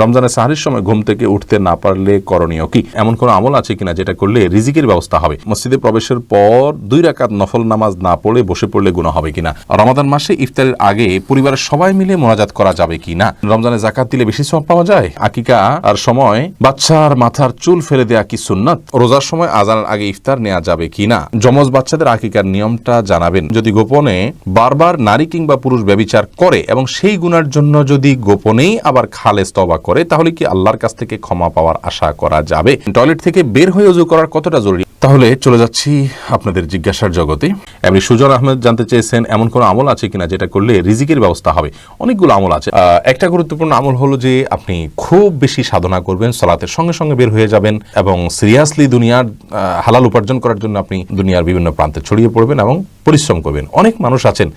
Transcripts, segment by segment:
রমজানের সাহারির সময় ঘুম থেকে উঠতে না পারলে করণীয় কি? এমন কোনো আমল আছে কিনা যেটা করলে রিজিকের ব্যবস্থা হবে? মসজিদে প্রবেশের পর দুই রাকাত নফল নামাজ না পড়ে বসে পড়লে গুণা হবে কিনা? রমাদান মাসে ইফতারের আগে পরিবারের সবাই মিলে মোনাজাত করা যাবে কিনা? রমজানে জাকাত দিলে বেশি সব পাওয়া যায়? আকিকা আর সময়? বাচ্চার মাথার চুল ফেলে দেয়া কি সুন্নাত? রোজার সময় আজানের আগে ইফতার নেওয়া যাবে কিনা? যমজ বাচ্চাদের আকিকার নিয়মটা জানাবেন। যদি গোপনে বারবার নারী কিংবা পুরুষ ব্যবিচার করে এবং সেই গুণার জন্য যদি গোপনেই আবার খালেজ তবা করে তাহলে কি আল্লাহর কাছ থেকে ক্ষমা পাওয়ার আশা করা যাবে? টয়লেট থেকে বের হয়ে উজু করার কতটা জরুরি? তাহলে চলে যাচ্ছি আপনাদের জিজ্ঞাসার জগতে। এমনি সুজন আহমেদ জানতে চেয়েছেন, এমন কোনো আমল আছে কিনা যেটা করলে রিজিকের ব্যবস্থা হবে? অনেকগুলো আমল আছে। একটা গুরুত্বপূর্ণ আমল হলো যে, আপনি খুব বেশি সাধনা করবেন, সলাতের সঙ্গে সঙ্গে বের হয়ে যাবেন এবং সিরিয়াসলি দুনিয়ার হালাল উপার্জন করার জন্য আপনি দুনিয়ার বিভিন্ন প্রান্তে ছড়িয়ে পড়বেন এবং পরিশ্রম করবেন। অনেক মানুষ আছেন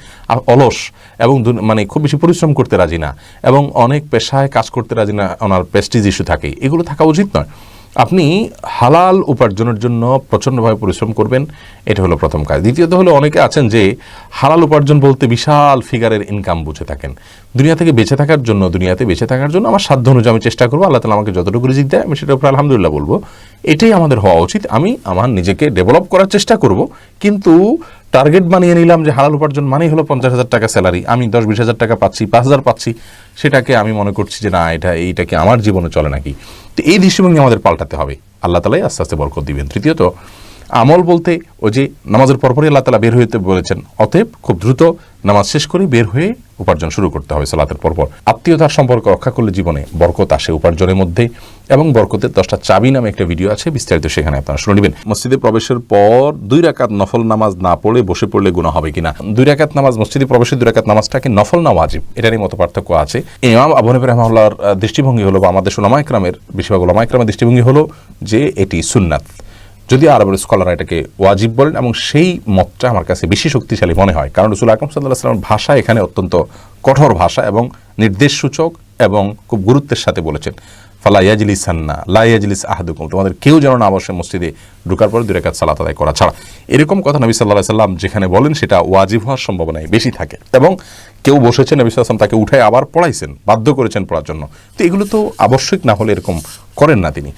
অলস এবং মানে খুব বেশি পরিশ্রম করতে রাজি না এবং অনেক পেশায় কাজ করতে রাজি না। ওনার প্রেস্টিজ ইস্যু থাকে এগুলো থাকা উচিত নয়। আপনি হালাল উপার্জনের জন্য প্রচণ্ডভাবে পরিশ্রম করবেন, এটা হলো প্রথম কাজ। দ্বিতীয়ত হলো, অনেকে আছেন যে হালাল উপার্জন বলতে বিশাল ফিগারের ইনকাম বুঝে থাকেন। দুনিয়া থেকে বেঁচে থাকার জন্য, দুনিয়াতে বেঁচে থাকার জন্য আমার সাধ্য অনুযায়ী আমি চেষ্টা করব, আল্লাহ তালা আমাকে যতটুকু রিজিক দেয়, আমি সেটার উপর আলহামদুলিল্লাহ বলব। এটাই আমাদের হওয়া উচিত। আমি আমার নিজেকে ডেভেলপ করার চেষ্টা করব। কিন্তু টার্গেট বানিয়ে নিলাম যে হালাল উপার্জন মানেই হলো পঞ্চাশ হাজার টাকা স্যালারি। আমি দশ বিশ হাজার টাকা পাচ্ছি, পাঁচ হাজার পাচ্ছি। সেটাকে আমি মনে করছি যে না, এটা, এইটাকে আমার জীবনে চলে নাকি? তো এই দৃষ্টিভঙ্গি আমাদের পাল্টাতে হবে। আল্লাহ তালাই আস্তে আস্তে বরকত দিবেন। তৃতীয়ত, আমল বলতে ওই যে নামাজের পরপরই আল্লাহ তালা বের হইতে বলেছেন। অতএব খুব দ্রুত নামাজ শেষ করে বের হয়ে উপার্জন শুরু করতে হবে সালাতের পরপর। আত্মীয়তার সম্পর্ক রক্ষা করলে জীবনে বরকত আসে উপার্জনের মধ্যে এবং বরকতের দশটা চাবি নামে একটা ভিডিও আছে বিস্তারিত সেখানে আপনারা শুনে নেবেন। মসজিদে প্রবেশের পর দুই রাকাত নফল নামাজ না পড়ে বসে পড়লে গুণা হবে কিনা? দুই রাকাত নামাজ মসজিদে প্রবেশের দুই রাকাত নামাজটাকে নফল না ওয়াজিব এটারই মতো পার্থক্য আছে। ইমাম আবু হানিফা রহমাল্লাহর দৃষ্টিভঙ্গি হলো বা আমাদের ওলামা ইকরামের বেশিরভাগ ওলামা ইকরামের দৃষ্টিভঙ্গি হলো যে এটি সুন্নাত। যদি আরবের স্কলাররা এটাকে ওয়াজিব বলেন এবং সেই মতটা আমার কাছে বেশি শক্তিশালী মনে হয়। কারণ রসুল আকরম সাল্লাহ সাল্লামের ভাষা এখানে অত্যন্ত কঠোর ভাষা এবং নির্দেশ সূচক এবং খুব গুরুত্বের সাথে বলেছেন। ফালা ইয়াজলিস হান্না লা ইয়াজলিস আহাদুকুম, তোমাদের কেউ যেন না বসে মসজিদে ঢুকার পরে দুই রেখাত সালাত আদায় করা ছাড়া। এরকম কথা নবী সাল্লাহ সাল্লাম যেখানে বলেন, সেটা ওয়াজিব হওয়ার সম্ভাবনাই বেশি থাকে। এবং কেউ বসেছেন নবী সাল্লাম তাকে উঠে আবার পড়াইছেন, বাধ্য করেছেন পড়ার জন্য। তো এগুলো তো আবশ্যিক না হলে এরকম করেন না তিনি।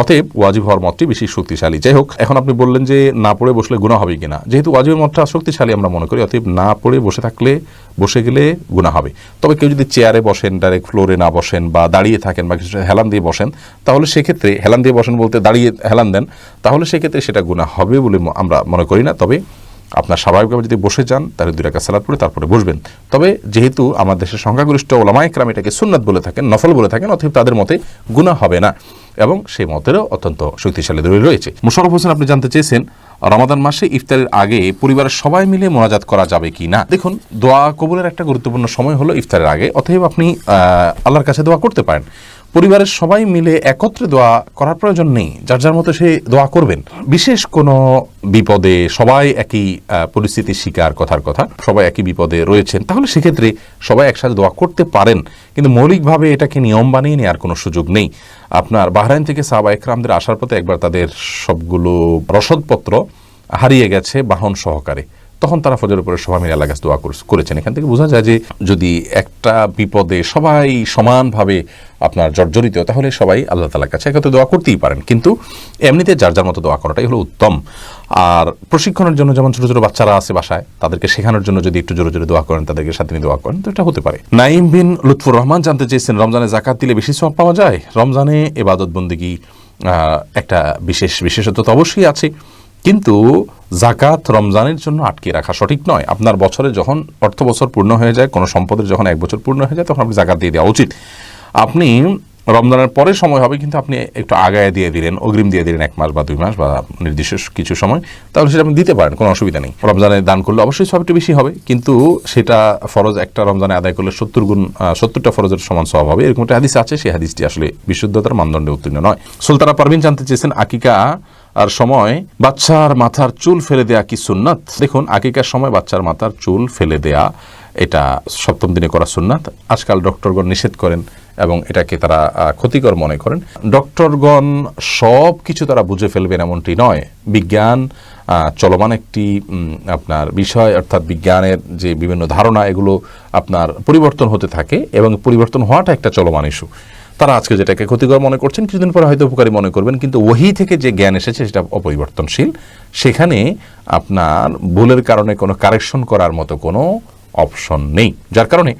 অতএব ওয়াজিব হওয়ার মতটি বেশি শক্তিশালী। যাই হোক, এখন আপনি বললেন যে না পড়ে বসলে গুণা হবে কিনা। যেহেতু ওয়াজিবের মতটা শক্তিশালী আমরা মনে করি, অতএব না পড়ে বসে থাকলে, বসে গেলে গুণা হবে। তবে কেউ যদি চেয়ারে বসেন ডাইরেক্ট ফ্লোরে না বসেন বা দাঁড়িয়ে থাকেন বা কিছু হেলান দিয়ে বসেন, তাহলে সেক্ষেত্রে হেলান দিয়ে বসেন বলতে দাঁড়িয়ে হেলান দেন, তাহলে সেক্ষেত্রে সেটা গুণা হবে বলে আমরা মনে করি না। তবে আপনার স্বাভাবিকভাবে যদি বসে যান, তাহলে দুই রাখা সালাদ পড়ে তারপরে বসবেন। তবে যেহেতু আমার দেশের সংখ্যাগরিষ্ঠ ওলামায় ক্রাম এটাকে সুন্নাত বলে থাকেন, নফল বলে থাকেন অথবা তাদের মতে গুণা হবে না। এবং সেই মতেরও অত্যন্ত শক্তিশালী দলিল রয়েছে। মুশারফ হোসেন, আপনি জানতে চেয়েছেন, রমাদান মাসে ইফতারের আগে পরিবারের সবাই মিলে মোনাজাত করা যাবে কি না? দেখুন, দোয়া কবুলের একটা গুরুত্বপূর্ণ সময় হলো ইফতারের আগে, অতএব আপনি আল্লাহর কাছে দোয়া করতে পারেন। পরিবারের সবাই মিলে একত্রে দোয়া করার প্রয়োজন নেই যার যার মতো সে দোয়া করবেন। বিশেষ কোনো বিপদে সবাই একই আহ, পরিস্থিতির শিকার কথার কথা সবাই একই বিপদে রয়েছেন তাহলে সেক্ষেত্রে সবাই একসাথে দোয়া করতে পারেন। কিন্তু মৌলিকভাবে এটাকে নিয়ম বানিয়ে নেওয়ার কোনো সুযোগ নেই। আপনার বাহরাইন থেকে সাহবা একরামদের আসার পথে একবার তাদের সবগুলো রসদপত্র হারিয়ে গেছে বাহন সহকারে। তখন তারা ফজর উপরে সবাই মিলে আল্লাহ কাছে দোয়া কর- করেছেন। এখান থেকে বোঝা যায় যে যদি একটা বিপদে সবাই সমানভাবে আপনার জর্জরিত, তাহলে সবাই আল্লাহ তালার কাছে একত্রে দোয়া করতেই পারেন। কিন্তু এমনিতে যার যার মতো দোয়া করাটাই হলো উত্তম। আর প্রশিক্ষণের জন্য যেমন ছোট ছোট বাচ্চারা আছে বাসায়, তাদেরকে শেখানোর জন্য যদি একটু জোরে জোরে দোয়া করেন, তাদেরকে সাথে দোয়া করেন, তো এটা হতে পারে। নাইম বিন লুৎফুর রহমান জানতে চেয়েছেন, রমজানে জাকাত দিলে বেশি সব পাওয়া যায়? রমজানে এবাদত বন্দিগি একটা বিশেষ বিশেষত্ব তো অবশ্যই আছে। কিন্তু জাকাত রমজানের জন্য আটকে রাখা সঠিক নয়। আপনার বছরে যখন অর্থ বছর পূর্ণ হয়ে যায়, কোনো সম্পদের যখন এক বছর পূর্ণ হয়ে যায়, তখন আপনি জাকাত দিয়ে দেওয়া উচিত। আপনি রমজানের পরে সময় হবে, কিন্তু আপনি একটু আগায় দিয়ে দিলেন, অগ্রিম দিয়ে দিলেন এক মাস বা দুই মাস বা নির্দিষ্ট কিছু সময়, তাহলে সেটা আপনি দিতে পারেন, কোনো অসুবিধা নেই। রমজানে দান করলে অবশ্যই সব একটু বেশি হবে, কিন্তু সেটা ফরজ একটা রমজানে আদায় করলে সত্তর গুণ সত্তরটা ফরজের সমান সব হবে, এরকম একটা হাদিস আছে, সেই হাদিসটি আসলে বিশুদ্ধতার মানদণ্ডে উত্তীর্ণ নয়। সুলতানা পারভিন জানতে চেয়েছেন, আকিকা আর সময়, বাচ্চার মাথার চুল ফেলে দেয়া কি সুন্নাত? দেখুন, আকিকার সময় বাচ্চার মাথার চুল ফেলে দেয়া এটা সপ্তম দিনে করা সুন্নাত। আজকাল ডক্টরগণ নিষেধ করেন এবং এটাকে তারা ক্ষতিকর মনে করেন। ডক্টরগণ সব কিছু তারা বুঝে ফেলবেন এমনটি নয়। বিজ্ঞান চলমান একটি আপনার বিষয়, অর্থাৎ বিজ্ঞানের যে বিভিন্ন ধারণা, এগুলো আপনার পরিবর্তন হতে থাকে এবং পরিবর্তন হওয়াটা একটা চলমান ইস্যু। তারা আজকে যেটাকে ক্ষতিকর মনে করছেন, কিছুদিন পরে হয়তো উপকারী মনে করবেন, কিন্তু ওহি থেকে যে জ্ঞান এসেছে, সেটা অপরিবর্তনশীল। সেখানে আপনার ভুলের কারণে কোনো কারেকশন করার মতো কোনো অপশন নেই। যার কারণে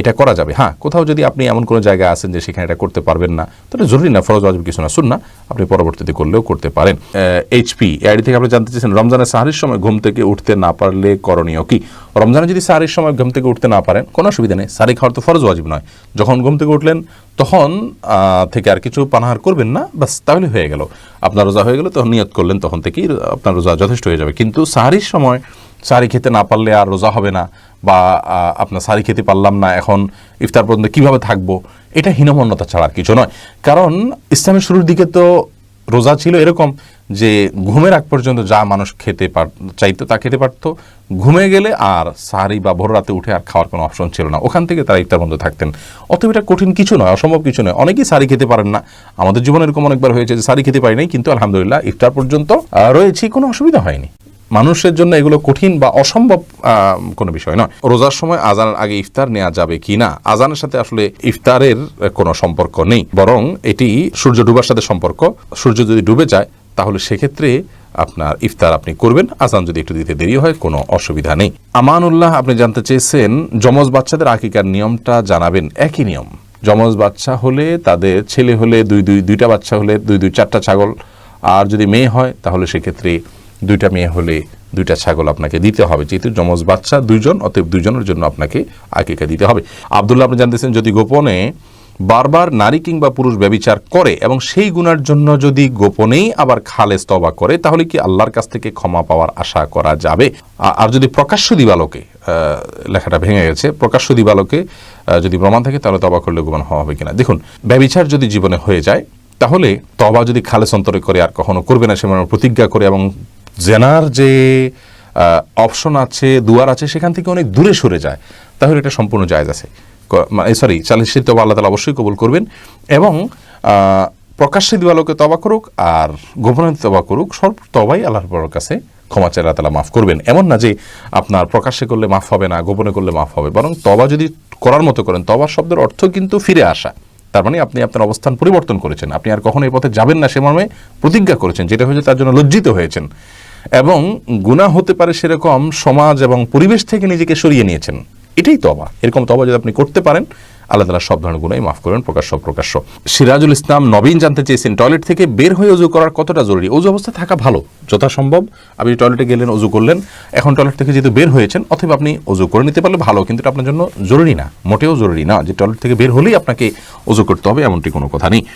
এটা করা যাবে। হ্যাঁ কোথাও যদি আপনি এমন কোনো জায়গায় আছেন যে সেখানে এটা করতে পারবেন না, তাহলে জরুরি না, ফরজ, ওয়াজিব কিছু না শুন না আপনি পরবর্তীতে করলেও করতে পারেন। এইচপি এআইডি থেকে আপনি জানতে চেয়েছেন রমজানের সাহারির সময় ঘুম থেকে উঠতে না পারলে করণীয় কি? রমজানে যদি সাহারির সময় ঘুম থেকে উঠতে না পারেন, কোনো অসুবিধা নেই সারি খাওয়ার তো ফরজ, ওয়াজিব নয়। যখন ঘুম থেকে উঠলেন, তখন থেকে আর কিছু পানাহার করবেন না বাস তাহলে হয়ে গেল। আপনার রোজা হয়ে গেল, তখন নিয়ত করলেন, তখন থেকেই আপনার রোজা যথেষ্ট হয়ে যাবে। কিন্তু সাহারির সময় সারি খেতে না পারলে আর রোজা হবে না বা আপনার সারি খেতে পারলাম না, এখন ইফতার পর্যন্ত কীভাবে থাকব, এটা হীনমন্যতা ছাড়া আর কিছু নয়। কারণ ইসলামের শুরুর দিকে তো রোজা ছিল এরকম যে, ঘুমের আগ পর্যন্ত যা মানুষ খেতে পার, চাইতো তা খেতে পারতো, ঘুমে গেলে আর সারি বা ভোর রাতে উঠে আর খাওয়ার কোনো অপশন ছিল না। ওখান থেকে তারা ইফতার বন্ধ থাকতেন। অতএব এটা কঠিন কিছু নয়, অসম্ভব কিছু নয়। অনেকেই সারি খেতে পারেন না। আমাদের জীবনে এরকম অনেকবার হয়েছে যে, সারি খেতে পারি নাই, কিন্তু আলহামদুলিল্লাহ ইফতার পর্যন্ত রয়েছি, কোনো অসুবিধা হয়নি। মানুষের জন্য এগুলো কঠিন বা অসম্ভব কোনো বিষয় নয়। রোজার সময় আজানের আগে ইফতার নেওয়া যাবে কি না? আজানের সাথে আসলে ইফতারের কোনো সম্পর্ক নেই, বরং এটি সূর্য ডুবার সাথে সম্পর্ক। সূর্য যদি ডুবে যায়, তাহলে সেক্ষেত্রে আপনার ইফতার আপনি করবেন। আজান যদি একটু দিতে দেরি হয়, কোনো অসুবিধা নেই। আমানুল্লাহ, আপনি জানতে চেয়েছেন, যমজ বাচ্চাদের আকিকার নিয়মটা জানাবেন। একই নিয়ম। যমজ বাচ্চা হলে তাদের ছেলে হলে দুই দুই, দুইটা বাচ্চা হলে দুই দুই, চারটা ছাগল। আর যদি মেয়ে হয়, তাহলে সেক্ষেত্রে দুইটা মেয়ে হলে দুইটা ছাগল আপনাকে দিতে হবে। যেহেতু যমজ বাচ্চা, দুইজন, অতএব দুইজনের জন্য আপনাকে আকিকা দিতে হবে। আবদুল্লাহ, আপনি জানতেছেন যদি গোপনে বারবার নারী কিংবা পুরুষ ব্যবিচার করে এবং সেই গুণার জন্য যদি গোপনেই আবার খালেজ তবা করে, তাহলে কি আল্লাহর কাছ থেকে ক্ষমা পাওয়ার আশা করা যাবে? আর যদি প্রকাশ্য দিবালোকে লেখাটা ভেঙে গেছে, প্রকাশ্য দিবালোকে যদি প্রমাণ থাকে, তাহলে তবা করলে গোপন হওয়া হবে কিনা? দেখুন, ব্যবিচার যদি জীবনে হয়ে যায়, তাহলে তবা যদি খালেস অন্তরে করে আর কখনো করবে না, সে প্রতিজ্ঞা করে এবং জেনার যে অপশন আছে, দুয়ার আছে, সেখান থেকে অনেক দূরে সরে যায়। তাহলে এটা সম্পূর্ণ জায়জ আছে। সরি চালিশির তবা আল্লাহ তালা অবশ্যই কবুল করবেন এবং প্রকাশ্যে দিবালোকে তবা করুক আর গোপনে তবা করুক, সব তবাই আল্লাহর কাছে ক্ষমা চাই আল্লাহ তালা মাফ করবেন। এমন না যে আপনার প্রকাশ্যে করলে মাফ হবে না, গোপনে করলে মাফ হবে। বরং তবা যদি করার মতো করেন তবা শব্দের অর্থ কিন্তু ফিরে আসা। তার মানে আপনি আপনার অবস্থান পরিবর্তন করেছেন। আপনি আর কখনো এই পথে যাবেন না সে মর্মে প্রতিজ্ঞা করেছেন, যেটা হয়েছে তার জন্য লজ্জিত হয়েছেন। এবং গুণা হতে পারে সেরকম সমাজ এবং পরিবেশ থেকে নিজেকে সরিয়ে নিয়েছেন। এটাই তবা এরকম তবা যদি আপনি করতে পারেন, আল্লাহ তালা সব ধরনের গুণাই মাফ করবেন, প্রকাশ্য প্রকাশ্য সিরাজুল ইসলাম নবীন জানতে চেয়েছেন, টয়লেট থেকে বের হয়ে অজু করার কতটা জরুরি? অজু অবস্থা থাকা ভালো, যথাসম্ভব। আপনি টয়লেটে গেলেন অজু করলেন, এখন টয়লেট থেকে যেহেতু বের হয়েছেন, অথবা আপনি অজু করে নিতে পারলে ভালো, কিন্তু আপনার জন্য জরুরি না, মোটেও জরুরি না যে টয়লেট থেকে বের হলেই আপনাকে অজু করতে হবে, এমনটি কোনো কথা নেই।